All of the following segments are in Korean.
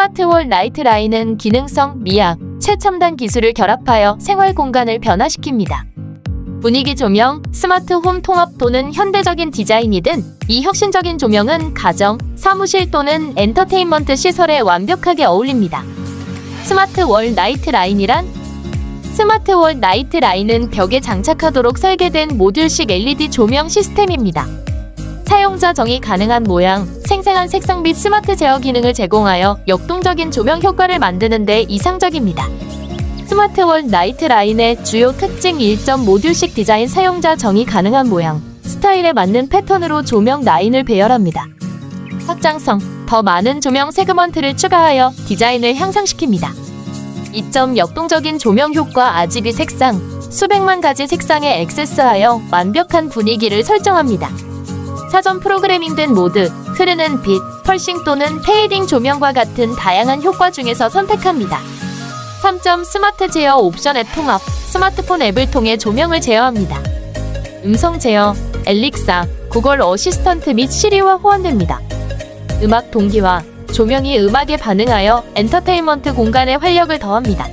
스마트홀 나이트 라인은 기능성, 미학, 최첨단 기술을 결합하여 생활 공간을 변화시킵니다. 분위기 조명, 스마트 홈 통합 또는 현대적인 디자인이 든 이 혁신적인 조명은 가정, 사무실 또는 엔터테인먼트 시설에 완벽하게 어울립니다. 스마트 월 나이트 라인이란 스마트 월 나이트 라인은 벽에 장착하도록 설계된 모듈식 LED 조명 시스템입니다. 사용자 정의 가능한 모양, 생생한 색상 및 스마트 제어 기능을 제공하여 역동적인 조명 효과를 만드는 데 이상적입니다. 스마트월 나이트 라인의 주요 특징 1점 모듈식 디자인 사용자 정의 가능한 모양, 스타일에 맞는 패턴으로 조명 라인을 배열합니다. 확장성, 더 많은 조명 세그먼트를 추가하여 디자인을 향상시킵니다. 2점 역동적인 조명 효과 RGB 색상, 수백만 가지 색상에 액세스하여 완벽한 분위기를 설정합니다. 사전 프로그래밍된 모드, 흐르는 빛, 펄싱 또는 페이딩 조명과 같은 다양한 효과 중에서 선택합니다. 3점 스마트 제어 옵션 앱 통합, 스마트폰 앱을 통해 조명을 제어합니다. 음성 제어, 엘릭사, 구글 어시스턴트 및 시리와 호환됩니다. 음악 동기화, 조명이 음악에 반응하여 엔터테인먼트 공간에 활력을 더합니다.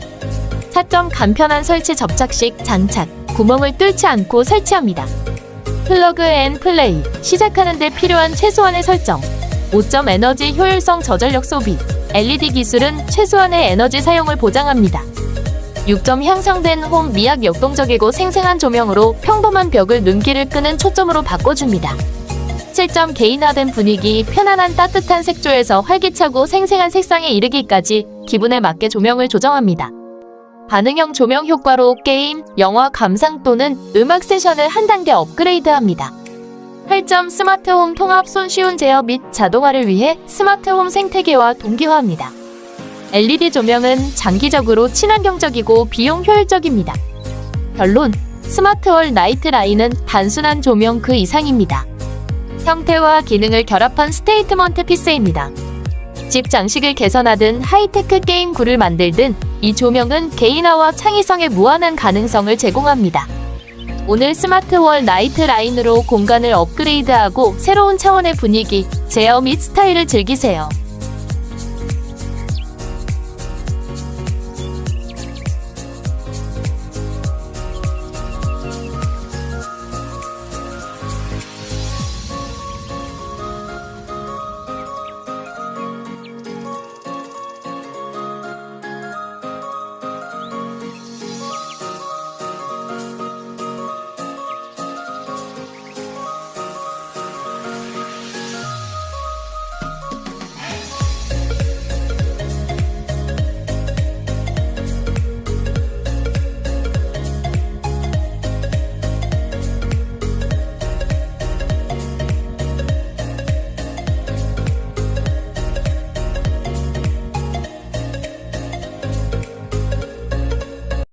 4점 간편한 설치 접착식 장착, 구멍을 뚫지 않고 설치합니다. 플러그 앤 플레이, 시작하는 데 필요한 최소한의 설정. 5점 에너지 효율성 저전력 소비, LED 기술은 최소한의 에너지 사용을 보장합니다. 6점 향상된 홈 미학 역동적이고 생생한 조명으로 평범한 벽을 눈길을 끄는 초점으로 바꿔줍니다. 7점 개인화된 분위기, 편안한 따뜻한 색조에서 활기차고 생생한 색상에 이르기까지 기분에 맞게 조명을 조정합니다. 반응형 조명 효과로 게임, 영화 감상 또는 음악 세션을 한 단계 업그레이드합니다. 8점 스마트홈 통합 손쉬운 제어 및 자동화를 위해 스마트홈 생태계와 동기화합니다. LED 조명은 장기적으로 친환경적이고 비용 효율적입니다. 결론, 스마트월 나이트 라인은 단순한 조명 그 이상입니다. 형태와 기능을 결합한 스테이트먼트 피스입니다. 집 장식을 개선하든 하이테크 게임구를 만들든 이 조명은 개인화와 창의성의 무한한 가능성을 제공합니다. 오늘 스마트월 나이트 라인으로 공간을 업그레이드하고 새로운 차원의 분위기, 제어 및 스타일을 즐기세요.